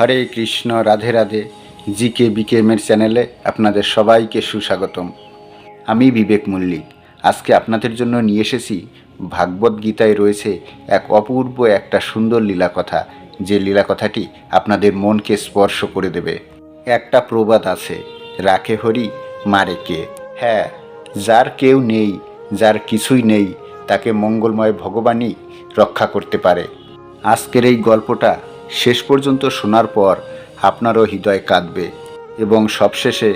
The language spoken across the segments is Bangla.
হরে কৃষ্ণ, রাধে রাধে। জি কে বিকেএমের চ্যানেলে আপনাদের সবাইকে সুস্বাগতম। আমি বিবেক মল্লিক। আজকে আপনাদের জন্য নিয়ে এসেছি ভাগবত গীতায় রয়েছে এক অপূর্ব একটা সুন্দর লীলা কথা যে লীলা কথাটি আপনাদের মনকে স্পর্শ করে দেবে। একটা প্রবাদ আছে, রাখে হরি, মারে কে? হ্যাঁ যার কেউ নেই, যার কিছুই নেই, তাকে মঙ্গলময় ভগবানই রক্ষা করতে পারে। আজকের এই গল্পটা শেষ পর্যন্ত শোনার পর আপনারও হৃদয় কাঁদবে এবং সবশেষে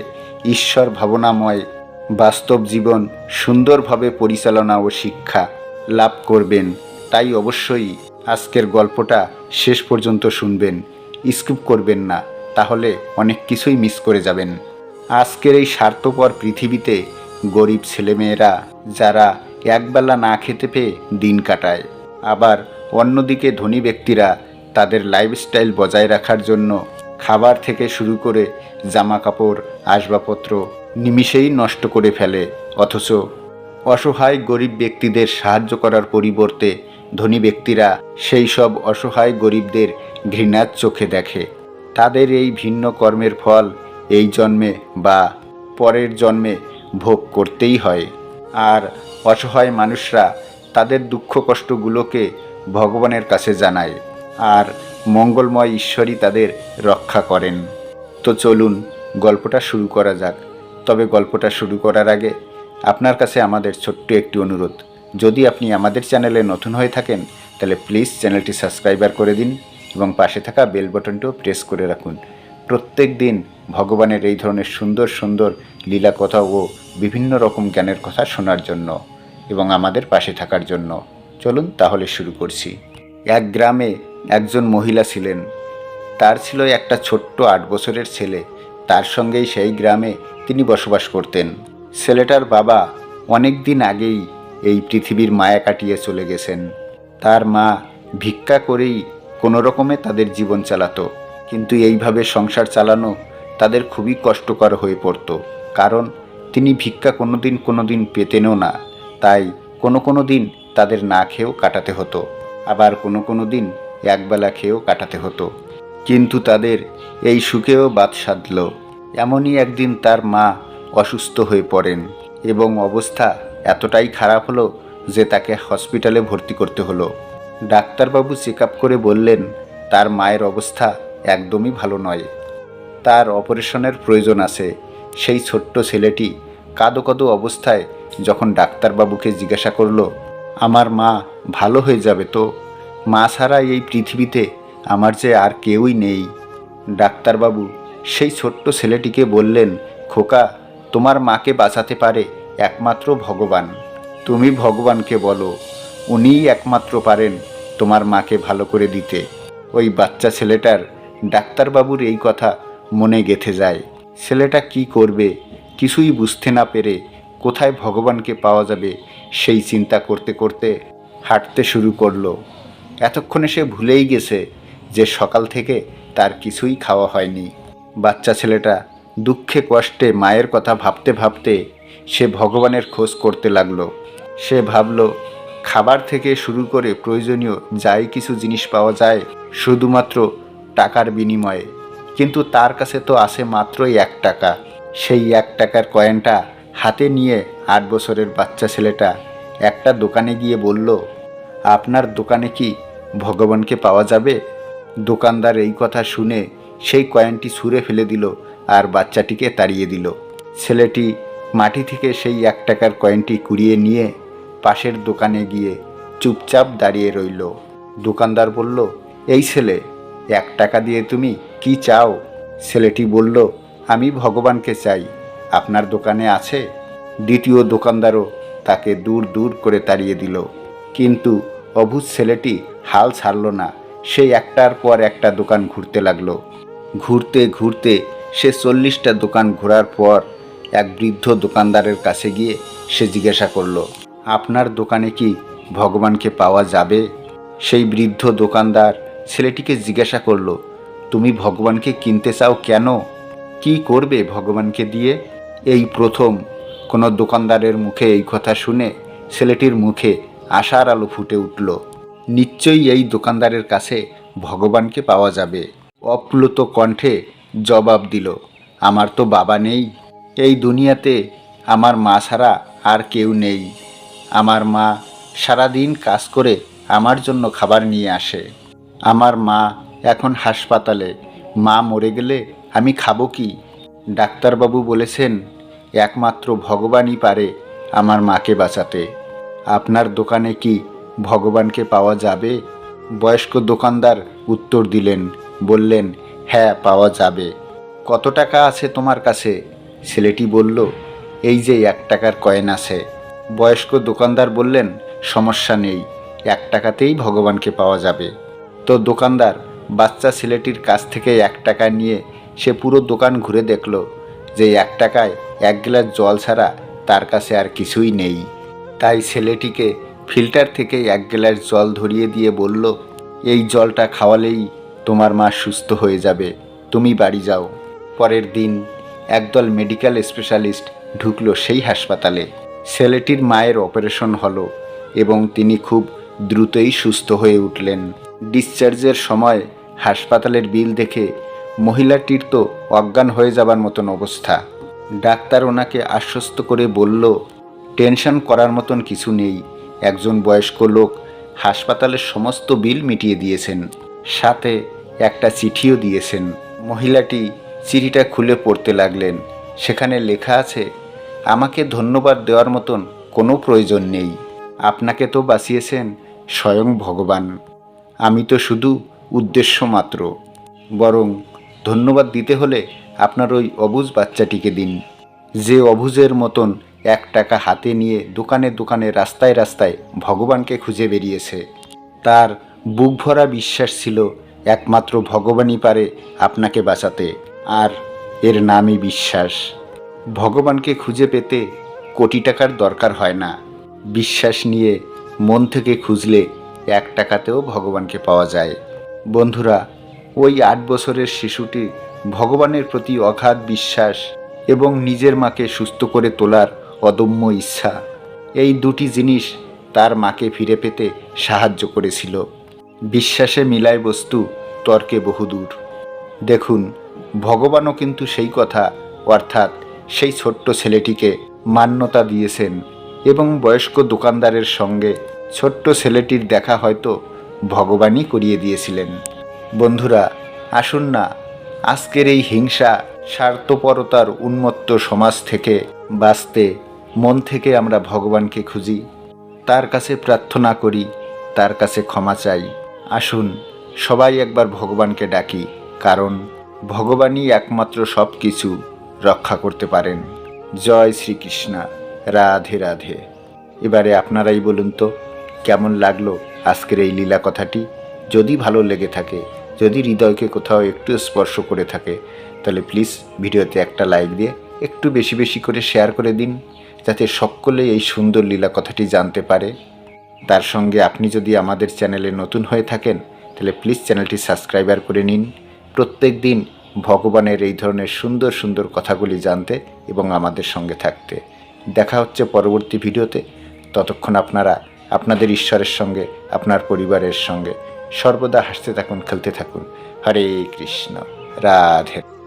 ঈশ্বর ভাবনাময় বাস্তব জীবন সুন্দরভাবে পরিচালনা ও শিক্ষা লাভ করবেন। তাই অবশ্যই আজকের গল্পটা শেষ পর্যন্ত শুনবেন, স্কিপ করবেন না, তাহলে অনেক কিছুই মিস করে যাবেন। আজকের এই স্বার্থপর পৃথিবীতে গরিব ছেলেমেয়েরা যারা একবেলা না খেতে পেয়ে দিন কাটায়, আবার অন্যদিকে ধনী ব্যক্তিরা তাদের লাইফস্টাইল বজায় রাখার জন্য খাবার থেকে শুরু করে জামা কাপড় আসবাবপত্র নিমিষেই নষ্ট করে ফেলে। অথচ অসহায় গরিব ব্যক্তিদের সাহায্য করার পরিবর্তে ধনী ব্যক্তিরা সেই সব অসহায় গরিবদের ঘৃণার চোখে দেখে। তাদের এই ভিন্ন কর্মের ফল এই জন্মে বা পরের জন্মে ভোগ করতেই হয়। আর অসহায় মানুষরা তাদের দুঃখ কষ্টগুলোকে ভগবানের কাছে জানায়। আর মঙ্গলময় ঈশ্বরই তাদের রক্ষা করেন। তো চলুন, গল্পটা শুরু করা যাক। তবে গল্পটা শুরু করার আগে আপনার কাছে আমাদের ছোট্ট একটি অনুরোধ। যদি আপনি আমাদের চ্যানেলে নতুন হয়ে থাকেন, তাহলে প্লিজ চ্যানেলটি সাবস্ক্রাইবার করে দিন এবং পাশে থাকা বেল বাটনটিও প্রেস করে রাখুন। প্রত্যেক দিন ভগবানের এই ধরনের সুন্দর সুন্দর লীলা কথা ও বিভিন্ন রকম জ্ঞানের কথা শোনার জন্য এবং আমাদের পাশে থাকার জন্য। চলুন তাহলে শুরু করছি। এক গ্রামে একজন মহিলা ছিলেন। তার ছিল একটা ছোট্ট আট বছরের ছেলে। তার সঙ্গেই সেই গ্রামে তিনি বসবাস করতেন। ছেলেটার বাবা অনেক দিন আগেই এই পৃথিবীর মায়া কাটিয়ে চলে গেছেন। তার মা ভিক্ষা করেই কোনো রকমে তাদের জীবন চালাতো। কিন্তু এইভাবে সংসার চালানো তাদের খুবই কষ্টকর হয়ে পড়তো। কারণ তিনি ভিক্ষা কোনো কোনোদিন কোনোদিন পেতেনও না। তাই কোনো কোনো দিন তাদের না খেয়েও কাটাতে হতো। আবার কোনো কোনো দিন একবেলা খেয়েও কাটাতে হতো। কিন্তু তাদের এই সুখেও বাদ সাধল। এমনই একদিন তার মা অসুস্থ হয়ে পড়েন এবং অবস্থা এতটাই খারাপ হলো যে তাকে হসপিটালে ভর্তি করতে হলো। ডাক্তারবাবু চেক আপ করে বললেন, তার মায়ের অবস্থা একদমই ভালো নয়। তার অপারেশনের প্রয়োজন আছে। সেই ছোট্ট ছেলেটি কাদো কাদো অবস্থায় যখন ডাক্তারবাবুকে জিজ্ঞাসা করল, আমার মা ভালো হয়ে যাবে তো? মা ছাড়া এই পৃথিবীতে আমার যে আর কেউই নেই। ডাক্তারবাবু, সেই ছোট্ট ছেলেটিকে বললেন, খোকা, তোমার মাকে বাঁচাতে পারে একমাত্র ভগবান। তুমি ভগবানকে বলো, উনিই একমাত্র পারেন তোমার মাকে ভালো করে দিতে। ওই বাচ্চা ছেলেটার ডাক্তারবাবুর এই কথা মনে গেথে যায়। ছেলেটা কি করবে, কিছুই বুঝতে না পেরে কোথায় ভগবানকে পাওয়া যাবে সেই চিন্তা করতে করতে হাঁটতে শুরু করল। এতক্ষণে সে ভুলেই গেছে যে সকাল থেকে তার কিছুই খাওয়া হয়নি। বাচ্চা ছেলেটা দুঃখে কষ্টে মায়ের কথা ভাবতে ভাবতে সে ভগবানের খোঁজ করতে লাগল। সে ভাবল, খাবার থেকে শুরু করে প্রয়োজনীয় যাই কিছু জিনিস পাওয়া যায় শুধুমাত্র টাকার বিনিময়ে। কিন্তু তার কাছে তো আছে মাত্রই এক টাকা। সেই এক টাকার কয়েনটা হাতে নিয়ে আট বছরের বাচ্চা ছেলেটা একটা দোকানে গিয়ে বলল, আপনার দোকানে কি ভগবানকে পাওয়া যাবে? দোকানদার এই কথা শুনে সেই কয়েনটি ছুঁড়ে ফেলে দিল আর বাচ্চাটিকে তাড়িয়ে দিল। ছেলেটি মাটি থেকে সেই এক টাকার কয়েনটি কুড়িয়ে নিয়ে পাশের দোকানে গিয়ে চুপচাপ দাঁড়িয়ে রইল। দোকানদার বলল, এই ছেলে, এক টাকা দিয়ে তুমি কি চাও? ছেলেটি বলল, আমি ভগবানকে চাই। আপনার দোকানে আছে? দ্বিতীয় দোকানদারও তাকে দূর দূর করে তাড়িয়ে দিল। কিন্তু অভূত ছেলেটি হাল ছাড়ল না। সেই একটার পর একটা দোকান ঘুরতে লাগল। ঘুরতে ঘুরতে সে চল্লিশটা দোকান ঘোরার পর এক বৃদ্ধ দোকানদারের কাছে গিয়ে সে জিজ্ঞাসা করল, আপনার দোকানে কি ভগবানকে পাওয়া যাবে? সেই বৃদ্ধ দোকানদার ছেলেটিকে জিজ্ঞাসা করল, তুমি ভগবানকে কিনতে চাও কেন? কি করবে ভগবানকে দিয়ে? এই প্রথম কোনো দোকানদারের মুখে এই কথা শুনে ছেলেটির মুখে আশার আলো ফুটে উঠল। নিশ্চয়ই এই দোকানদারের কাছে ভগবানকে পাওয়া যাবে। অপ্লুত কণ্ঠে জবাব দিল, আমার তো বাবা নেই। এই দুনিয়াতে আমার মা ছাড়া আর কেউ নেই। আমার মা সারাদিন কাজ করে আমার জন্য খাবার নিয়ে আসে। আমার মা এখন হাসপাতালে। মা মরে গেলে আমি খাব কি? ডাক্তারবাবু বলেছেন, একমাত্র ভগবানই পারে আমার মাকে বাঁচাতে। আপনার দোকানে কি ভগবানকে পাওয়া যাবে? বয়স্ক দোকানদার উত্তর দিলেন, বললেন হ্যাঁ পাওয়া যাবে। কত টাকা আছে তোমার কাছে? ছেলেটি বলল, এই যে এক টাকার কয়েন আছে। বয়স্ক দোকানদার বললেন, সমস্যা নেই, এক টাকাতেই ভগবানকে পাওয়া যাবে। তো দোকানদার বাচ্চা ছেলেটির কাছ থেকে এক টাকা নিয়ে সে পুরো দোকান ঘুরে দেখল যে এক টাকায় এক গ্লাস জল ছাড়া তার কাছে আর কিছুই নেই। তাই ছেলেটিকে ফিল্টার থেকে এক গ্লাস জল ধরিয়ে দিয়ে বলল, এই জলটা খাওয়ালেই তোমার মা সুস্থ হয়ে যাবে। তুমি বাড়ি যাও। পরের দিন একদল মেডিকেল স্পেশালিস্ট ঢুকলো সেই হাসপাতালে। ছেলেটির মায়ের অপারেশন হলো এবং তিনি খুব দ্রুতই সুস্থ হয়ে উঠলেন। ডিসচার্জের সময় হাসপাতালের বিল দেখে মহিলাটির তো অজ্ঞান হয়ে যাবার মতন অবস্থা। ডাক্তার ওনাকে আশ্বস্ত করে বলল টেনশন করার মতন কিছু নেই। একজন বয়স্ক লোক হাসপাতালের সমস্ত বিল মিটিয়ে দিয়েছেন। সাথে একটা চিঠিও দিয়েছেন। মহিলাটি চিঠিটা খুলে পড়তে লাগলেন। সেখানে লেখা আছে, আমাকে ধন্যবাদ দেওয়ার মতন কোনো প্রয়োজন নেই। আপনাকে তো বাঁচিয়েছেন স্বয়ং ভগবান। আমি তো শুধু উদ্দেশ্য মাত্র। বরং ধন্যবাদ দিতে হলে আপনার ওই অবুজ বাচ্চাটিকে দিন। যে অবুজের মতন এক টাকা হাতে নিয়ে দোকানে দোকানে রাস্তায় রাস্তায় ভগবানকে খুঁজে বেরিয়েছে। তার বুক ভরা বিশ্বাস ছিল একমাত্র ভগবানই পারে আপনাকে বাঁচাতে, আর এর নামই বিশ্বাস। ভগবানকে খুঁজে পেতে কোটি টাকার দরকার হয় না। বিশ্বাস নিয়ে মন থেকে খুঁজলে এক টাকাতেও ভগবানকে পাওয়া যায়। বন্ধুরা, ওই আট বছরের শিশুটি ভগবানের প্রতি অগাধ বিশ্বাস এবং নিজের মাকে সুস্থ করে তোলার অদম্য ইচ্ছা এই দুটি জিনিস তার মাকে ফিরে পেতে সাহায্য করেছিল। বিশ্বাসে মিলায় বস্তু তর্কে বহুদূর। দেখুন, ভগবানও কিন্তু সেই কথা, অর্থাৎ সেই ছোট্ট ছেলেটিকে মান্যতা দিয়েছেন এবং বয়স্ক দোকানদারের সঙ্গে ছোট্ট ছেলেটির দেখা হয়তো ভগবানই করিয়ে দিয়েছিলেন। বন্ধুরা, আসুন না, আজকের এই হিংসা স্বার্থপরতার উন্মত্ত সমাজ থেকে বাঁচতে মন থেকে আমরা ভগবানকে খুঁজি, তার কাছে প্রার্থনা করি, তার কাছে ক্ষমা চাই। আসুন, সবাই একবার ভগবানকে ডাকি, কারণ ভগবানই একমাত্র সব কিছু রক্ষা করতে পারেন। জয় শ্রীকৃষ্ণা। রাধে রাধে। এবারে আপনারাই বলুন তো, কেমন লাগল আজকের এই লীলা কথাটি? যদি ভালো লেগে থাকে, যদি হৃদয়কে কোথাও একটু স্পর্শ করে থাকে, তাহলে প্লিজ ভিডিওতে একটা লাইক দিয়ে একটু বেশি বেশি করে শেয়ার করে দিন। যাতে সকলে এই সুন্দর লীলা কথাটি জানতে পারে। তার সঙ্গে আপনি যদি আমাদের চ্যানেলে নতুন হয়ে থাকেন, তাহলে প্লিজ চ্যানেলটি সাবস্ক্রাইবার করে নিন। প্রত্যেক দিন ভগবানের এই ধরনের সুন্দর সুন্দর কথাগুলি জানতে এবং আমাদের সঙ্গে থাকতে। দেখা হচ্ছে পরবর্তী ভিডিওতে। ততক্ষণ আপনারা, আপনাদের ঈশ্বরের সঙ্গে, আপনার পরিবারের সঙ্গে সর্বদা হাসতে থাকুন, খেলতে থাকুন। হরে কৃষ্ণ। রাধে